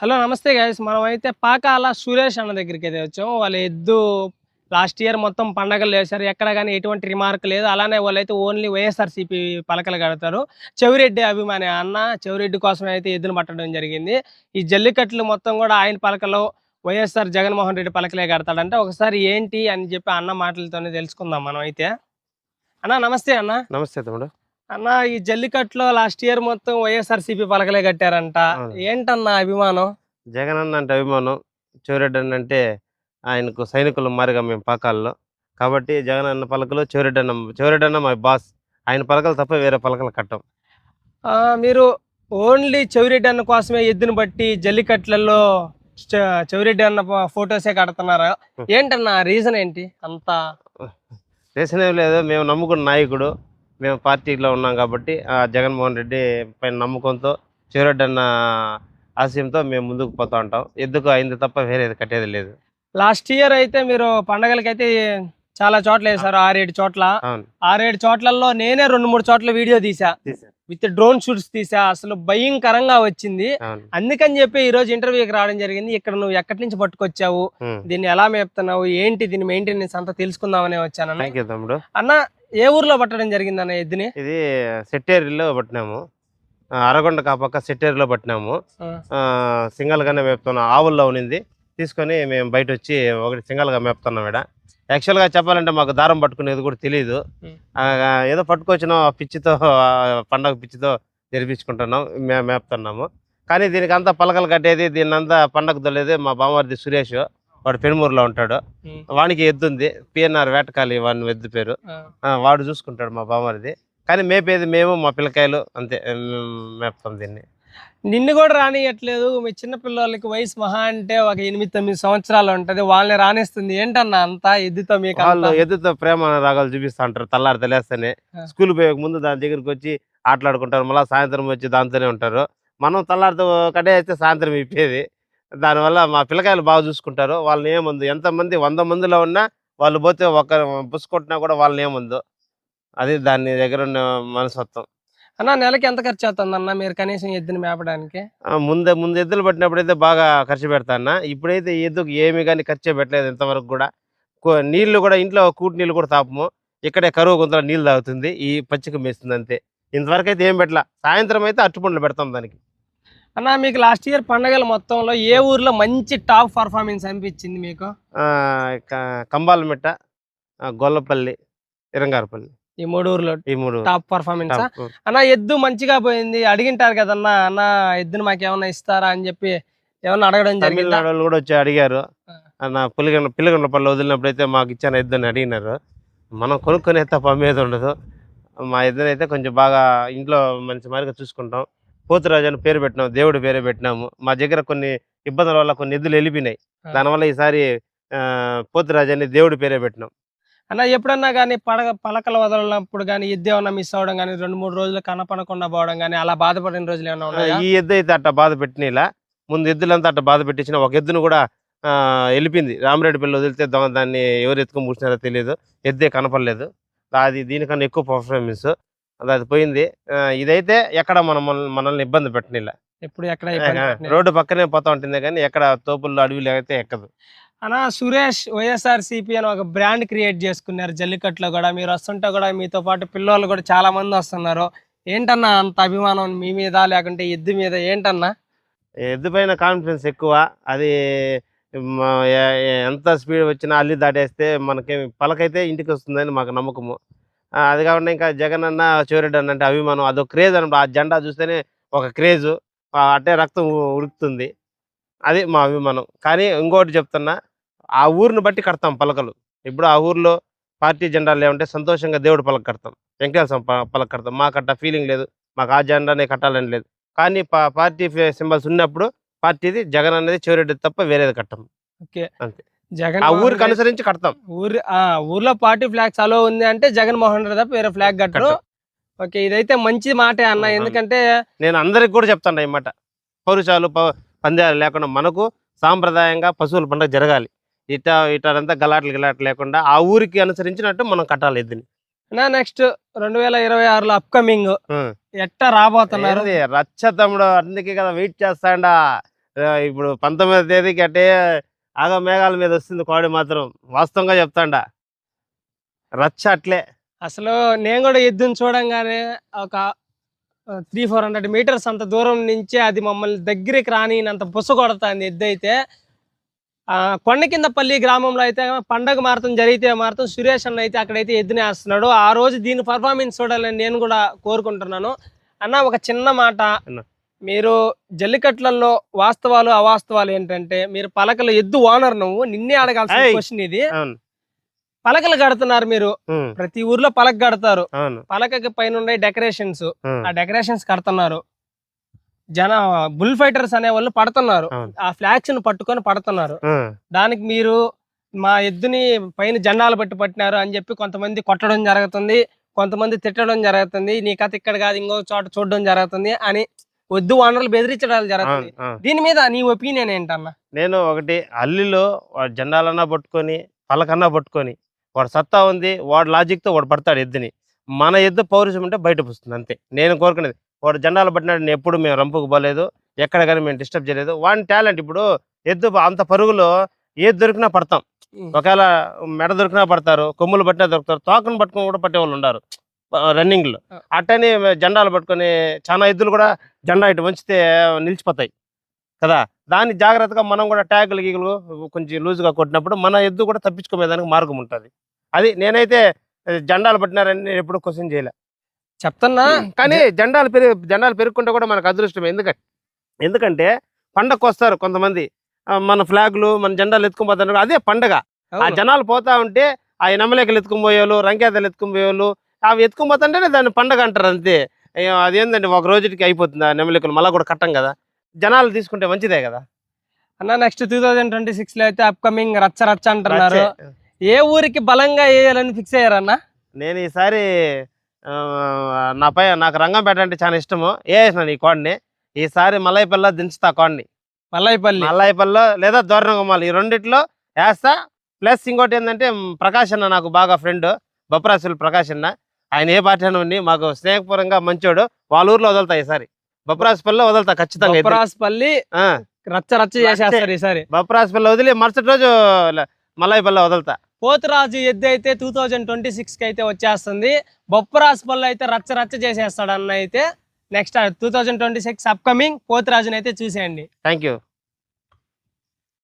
Hello నమస్తే guys మనం అయితే పాకాల సురేష్ అన్న దగ్గరికి అయితే వచ్చాము. వాళ్ళ ఎద్దు లాస్ట్ ఇయర్ మొత్తం పండగలు చేశారు. ఎక్కడ కానీ ఎటువంటి రిమార్క్ లేదు. అలానే వాళ్ళైతే ఓన్లీ వైఎస్ఆర్సీపీ పలకలు కడతారు. చెవిరెడ్డి అభిమాని అన్న చెవిరెడ్డి కోసం అయితే ఎద్దును పట్టడం జరిగింది. ఈ జల్లికట్లు మొత్తం కూడా ఆయన పలకలో వైఎస్ఆర్ జగన్మోహన్ రెడ్డి పలకలే కడతాడంటే. ఒకసారి ఏంటి అని చెప్పి అన్న మాటలతోనే తెలుసుకుందాం మనం అయితే అన్న నమస్తే అన్న. నమస్తే తమ్ముడు. అన్న ఈ జల్లికట్లో లాస్ట్ ఇయర్ మొత్తం వైఎస్ఆర్సీపీ పలకలే కట్టారంట. ఏంటన్నా అభిమానం? జగన్ అన్న అంటే అభిమానం చివరెడ్డి అన్న అంటే ఆయనకు సైనికులు మారిగా మేము పాకాల్లో కాబట్టి జగన్ అన్న పలకలు చివరెడ్డి అన్న మా బాస్. ఆయన పలకలు తప్ప వేరే పలకలు కట్టం. మీరు ఓన్లీ చెవిరెడ్డి అన్న కోసమే ఎద్దును బట్టి జల్లికట్లలో చెవిరెడ్డి అన్న ఫొటోసే కడుతున్నారు? ఏంటన్నా రీజన్ ఏంటి? అంత. చేసిన ఏం లేదు మేము నమ్ముకున్న నాయకుడు. మేము పార్టీలో ఉన్నాం కాబట్టి ఆ జగన్మోహన్ రెడ్డి పైన నమ్మకంతో చివరెడ్డి అన్న ఆశయంతో మేము ముందుకు పోతా ఉంటాం. ఎందుకు అయింది తప్ప వేరేది కట్టేది లేదు. లాస్ట్ ఇయర్ అయితే మీరు పండగలకైతే చాలా చోట్ల వేశారు ఆరేడు చోట్ల. ఆరేడు చోట్లలో నేనే రెండు మూడు చోట్ల వీడియో తీసా. విత్ డ్రోన్ షూట్స్ తీసా అసలు భయంకరంగా వచ్చింది. అందుకని చెప్పి ఈ రోజు ఇంటర్వ్యూకి రావడం జరిగింది. ఇక్కడ నువ్వు ఎక్కడి నుంచి పట్టుకొచ్చావు. దీన్ని ఎలా మేపుతున్నావు? ఏంటి దీని మెయింటెనెన్స్ అంతా తెలుసుకుందామనే తమ్ముడు. అన్న ఏ ఊర్లో పట్టడం జరిగింది అన్న ఎద్దుని? ఇది సెట్టేరిలో పట్టినాము. అరగొండ కాపక్క సెట్టేరిలో పట్టినాము. ఆ, సింగల్గానే మేపుతున్నాం ఆవుల్లో ఉన్నింది. తీసుకొని మేము బయట వచ్చి ఒకటి సింగల్గా మేపుతున్నాం ఇక్కడ యాక్చువల్గా చెప్పాలంటే మాకు దారం పట్టుకునేది కూడా తెలియదు ఏదో పట్టుకొచ్చినాం పిచ్చితో పండగ పిచ్చితో జరిపించుకుంటున్నాం మే మేపుతున్నాము. కానీ దీనికి అంతా పలకలు కట్టేది దీన్ని అంతా పండగ దొల్లేది మా బామ్మర్ది సురేష్. వాడు పెనుమూరులో ఉంటాడు. వానికి ఎద్దుంది పిఎన్ఆర్ వేటకాలి వాని ఎద్దు పేరు. వాడు చూసుకుంటాడు మా బామ్మరిది కానీ మేపేది మేము మా పిల్లకాయలు అంతే. మేపుతాం దీన్ని. నిన్ను కూడా రానియట్లేదు. మీ చిన్న పిల్లలకి వయసు మహా అంటే ఒక ఎనిమిది తొమ్మిది సంవత్సరాలు ఉంటది. వాళ్ళని రాణిస్తుంది ఏంటన్నా అంతా ఎద్దుతో మీకు వాళ్ళు? ఎద్దుతో ప్రేమ రాగాలు చూపిస్తా ఉంటారు తెల్లారి తెలియస్తేనే. స్కూల్ పోయే ముందు దాని దగ్గరికి వచ్చి ఆటలాడుకుంటారు. మళ్ళీ సాయంత్రం వచ్చి దాంతోనే ఉంటారు. మనం తెల్లారితో కట్టేస్తే సాయంత్రం ఇప్పేది దానివల్ల మా పిల్లకాయలు బాగా చూసుకుంటారు. వాళ్ళని ఏముంది? ఎంతమంది వంద మందిలో ఉన్నా వాళ్ళు పోతే ఒక బుస్ కొట్టినా కూడా వాళ్ళని ఏముందో. అది దాని దగ్గర ఉన్న మనసత్వం అన్న నెలకి ఎంత ఖర్చు అవుతుంది అన్న మీరు కనీసం ఎద్దుని మేపడానికి? ముందే ముందు ఎద్దులు పట్టినప్పుడైతే బాగా ఖర్చు పెడతాను ఇప్పుడైతే ఎద్దుకు ఏమి కానీ ఖర్చు పెట్టలేదు ఇంతవరకు కూడా. నీళ్ళు కూడా ఇంట్లో కూటి నీళ్ళు కూడా తాపము. ఇక్కడే కరువు గుంతలో నీళ్ళు తాగుతుంది. ఈ పచ్చిక మేస్తుంది అంతే. ఇంతవరకు అయితే ఏం పెట్టలా. సాయంత్రం అయితే అట్టుపండ్లు పెడతాం దానికి. అన్న మీకు లాస్ట్ ఇయర్ పండగల మొత్తంలో ఏ ఊర్లో మంచి టాప్ పర్ఫార్మెన్స్ అనిపించింది మీకు? కంబాలమిట్ట గొల్లపల్లి ఇరంగారపల్లి. ఈ మూడు ఊర్లో ఈ మూడు టాప్ పర్ఫార్మెన్స్. అన్న ఎద్దు మంచిగా పోయింది. అడిగింటారు కదన్నా అన్న ఎద్దును మాకు ఏమన్నా ఇస్తారా అని చెప్పి ఏమన్నా అడగడం జరిగిందా? వాళ్ళు కూడా వచ్చి అడిగారు. నా పులిగండ పిల్లగండ పళ్ళు వదిలినప్పుడైతే మాకు ఇచ్చాను ఎద్దని అడిగినారు. మనం కొనుక్కునే తప్ప అమ్మేది ఉండదు. మా ఇద్దరైతే కొంచెం బాగా ఇంట్లో మంచి మారిగా చూసుకుంటాం. పోతురాజు అని పేరు పెట్టినాం దేవుడి పేరే పెట్టినాము. మా దగ్గర కొన్ని ఇబ్బందుల వల్ల కొన్ని ఎద్దులు వెళ్ళిపోయినాయి. దానివల్ల ఈసారి పోతురాజు అని దేవుడి పేరే పెట్టినాం. అన్న ఎప్పుడన్నా కానీ పడగ పలకలు వదలనప్పుడు కానీ ఎద్దు ఏమన్నా మిస్ అవ్వడం కానీ రెండు మూడు రోజులు కనపడకుండా పోవడం కానీ అలా బాధపడిన రోజులు ఏమైనా ఉన్నాయా? ఈ ఎద్దు అయితే అట్ట బాధ పెట్టినలా. ముందు ఎద్దులంతా అట్ట బాధ పెట్టించిన ఒక ఎద్దును కూడా వెళ్ళిపోయింది. రామరెడ్డి పిల్ల వదిలితే దాన్ని ఎవరు ఎత్తుకొని పూసినారో తెలియదు ఎద్దే కనపడలేదు. అది దీనికన్నా ఎక్కువ పర్ఫార్మెన్స్ అది అది పోయింది. ఇదైతే ఎక్కడ మనం మనల్ని- ఇబ్బంది పెట్టనిలా. ఎప్పుడు ఎక్కడ. రోడ్డు పక్కనే పోతా ఉంటుంది కానీ ఎక్కడ తోపుల్లో అడవిలో అయితే ఎక్కదు. అన్న సురేష్ వైఎస్ఆర్ సిపి అని ఒక బ్రాండ్ క్రియేట్ చేసుకున్నారు. జల్లికట్లో కూడా మీరు వస్తుంటే కూడా మీతో పాటు పిల్లలు కూడా చాలా మంది వస్తున్నారు. ఏంటన్నా అంత అభిమానం మీ మీద లేకుంటే ఎద్దు మీద ఏంటన్నా? ఎద్దు పైన కాన్ఫిడెన్స్ ఎక్కువ. అది ఎంత స్పీడ్ వచ్చినా అల్లి దాటేస్తే మనకి పలకైతే ఇంటికి వస్తుందని మాకు నమ్మకము. అది కాకుండా ఇంకా జగన్ అన్న చివరెడ్డి అన్న అంటే అభిమానం. అదొక క్రేజ్ అనమాట ఆ జెండా చూస్తేనే ఒక క్రేజు. అట్టే రక్తం ఉడుకుతుంది. అది మా అభిమానం. కానీ ఇంకోటి చెప్తున్నా ఆ ఊరిని బట్టి కడతాం పలకలు. ఇప్పుడు ఆ ఊర్లో పార్టీ జెండాలు ఏమంటే సంతోషంగా దేవుడు పలక కడతాం. వెంకటేశ్వర పలక కడతాం. మాకు అట్ట ఫీలింగ్ లేదు. మాకు ఆ జెండానే కట్టాలని లేదు. కానీ పార్టీ సింబల్స్ ఉన్నప్పుడు పార్టీది జగన్ అనేది చివరెడ్డి తప్ప వేరేది కట్టం ఓకే. అంతే. జగన్ ఆ ఊరికి అనుసరించి కడతాం. ఊరి ఆ ఊర్లో పార్టీ ఫ్లాగ్స్ అలో ఉంది అంటే జగన్ మోహన్ రెడ్డి తప్ప వేరే ఫ్లాగ్ కట్టరు. కట్టం. ఓకే ఇదైతే మంచి మాటే అన్న. ఎందుకంటే నేను అందరికి కూడా చెప్తాను ఈ మాట. పౌరుషాలు పందాలు లేకుండా మనకు సాంప్రదాయంగా పశువుల పండుగ జరగాలి. ఇట ఇటంతా గలాట్లు గిలాట్లు లేకుండా ఆ ఊరికి అనుసరించినట్టు మనం కట్టాలి ఎద్దుని నా నెక్స్ట్ రెండు వేల ఇరవై ఆరులో అప్కమింగ్. ఎట్ట రాబోతున్నారు? రచ్చ తమ్ముడు అందుకే కదా వెయిట్ చేస్తాండా. ఇప్పుడు పంతొమ్మిదో తేదీకి అట్టే ఆగ మేఘాల మీద వస్తుంది కోడి మాత్రం. వాస్తవంగా చెప్తాండా. రచ్చ అట్లే. అసలు నేను కూడా ఎద్దుని చూడంగానే ఒక త్రీ ఫోర్ హండ్రెడ్ మీటర్స్ అంత దూరం నుంచే అది మమ్మల్ని దగ్గరికి రానినంత బుస కొడతాంది ఎద్దు అయితే. కొండ కింద పల్లి గ్రామంలో అయితే పండగ మారతం జరిగితే మారతం సురేష్ అన్న అయితే అక్కడైతే ఎద్దునే వేస్తున్నాడు ఆ రోజు దీని పర్ఫార్మెన్స్ చూడాలని నేను కూడా కోరుకుంటున్నాను. అన్న ఒక చిన్న మాట. అన్న. మీరు జల్లికట్లలో వాస్తవాలు అవాస్తవాలు ఏంటంటే మీరు పలకలు ఎద్దు ఓనర్ నువ్వు నిన్నే అడగాల్సిన. క్వశ్చన్ ఇది. పలకలు కడుతున్నారు మీరు. ప్రతి ఊర్లో పలక కడతారు. పలకకి పైన ఉండే డెకరేషన్స్ ఆ డెకరేషన్స్ కడుతున్నారు. జన బుల్ ఫైటర్స్ అనే వాళ్ళు పడుతున్నారు. ఆ ఫ్లాగ్స్ను పట్టుకొని పడుతున్నారు. దానికి మీరు మా ఎద్దుని పైన జెండాలు పట్టి పట్టినారు అని చెప్పి కొంతమంది కొట్టడం జరుగుతుంది. కొంతమంది తిట్టడం జరుగుతుంది. నీ కథ ఇక్కడ కాదు ఇంకో చోట చూడడం జరుగుతుంది అని వద్దు వనరులు బెదిరించడాలు జరుగుతుంది అవును. దీని మీద నీ ఒపీనియన్ ఏంటన్నా? నేను ఒకటి అల్లిలో వాడు జెండాలన్నా పట్టుకొని పలకన్నా పట్టుకొని వాడు సత్తా ఉంది వాడు లాజిక్తో వాడు పడతాడు ఎద్దుని. మన ఎద్దు పౌరుషం ఉంటే బయట వస్తుంది అంతే. నేను కోరుకునేది వాడు జెండాలు పట్టినాడు నేను ఎప్పుడు మేము రంపుకు పోలేదు ఎక్కడ కానీ మేము డిస్టర్బ్ చేయలేదు. వాడిని టాలెంట్ ఇప్పుడు ఎద్దు అంత పరుగులో ఏది దొరికినా పడతాం. ఒకవేళ మెడ దొరికినా పడతారు కొమ్ములు పట్టినా దొరుకుతారు తోకను పట్టుకొని కూడా పట్టే వాళ్ళు రన్నింగ్లో. అట్టని జెండాలు పట్టుకొని చాలా ఎద్దులు కూడా జెండా ఇటు వంచితే నిలిచిపోతాయి. కదా? దాన్ని జాగ్రత్తగా మనం కూడా ట్యాగులు గీగులు కొంచెం లూజ్గా కొట్టినప్పుడు మన ఎద్దు కూడా తప్పించుకునేదానికి మార్గం ఉంటుంది. అది నేనైతే జెండాలు పట్టినారని నేను ఎప్పుడు క్వశ్చన్ చేయలే. చెప్తున్నా కానీ జెండాలు పెరిగి జెండాలు పెరుగుకుంటే కూడా మనకు అదృష్టం ఎందుకంటే ఎందుకంటే పండగకు వస్తారు కొంతమంది. మన ఫ్లాగ్లు మన జెండాలు ఎత్తుకుని పోతారు. అదే పండగ. ఆ. జనాలు పోతా ఉంటే ఆ నమ్మలేకలు ఎత్తుకుని పోయేవాళ్ళు రంకేతలు ఎత్తుకుని పోయేవాళ్ళు అవి ఎత్తుకుని పోతుంటేనే దాన్ని పండగ అంటారు అంతే. అదేందండి ఒక రోజుకి అయిపోతుంది ఆ నెమలికలు మళ్ళీ కూడా కట్టం కదా. జనాలు తీసుకుంటే మంచిదే కదా. అన్న నెక్స్ట్ టూ థౌజండ్ ట్వంటీ సిక్స్లో అయితే అప్కమింగ్ రచ్చ రచ్చ అంటున్నారు. ఏ ఊరికి బలంగా వేయాలని ఫిక్స్ అయ్యారన్న? నేను ఈసారి ఆ, నా పై నాకు రంగంపేట అంటే చాలా ఇష్టము. వేసిన ఈ కోడిని. ఈసారి మలైపల్లిలో దించుతా కోడిని. మల్లైపల్లి? మల్లాయిపల్లిలో లేదా దూరంగమ్మాలి ఈ రెండిట్లో వేస్తా. ప్లస్ ఇంకోటి ఏంటంటే ప్రకాష్ అన్న నాకు బాగా ఫ్రెండ్ బొప్పరాశులు ప్రకాష్ అన్న ఆయన ఏ పార్టీ అయినా ఉన్ని మాకు స్నేహపూర్వంగా మంచోడు వాళ్ళ ఊర్లో వదులుతా ఈసారి. బొప్పరాశపల్లిలో వదులుతా ఖచ్చితంగా ఆ, రచ్చ రచ్చ చేసేస్తారు ఈసారి. బొప్పరాశపల్లి వదిలి మరుసటి రోజు మల్లాయిపల్లిలో వదులుతా. పోతురాజు ఎద్దు అయితే టూ థౌజండ్ ట్వంటీ సిక్స్కి అయితే వచ్చేస్తుంది. బొప్పరాస్పల్లి అయితే రచ్చ రచ్చ చేసేస్తాడు అన్న అయితే next two thousand twenty six upcoming పోతురాజుని అయితే చూసేయండి. Thank you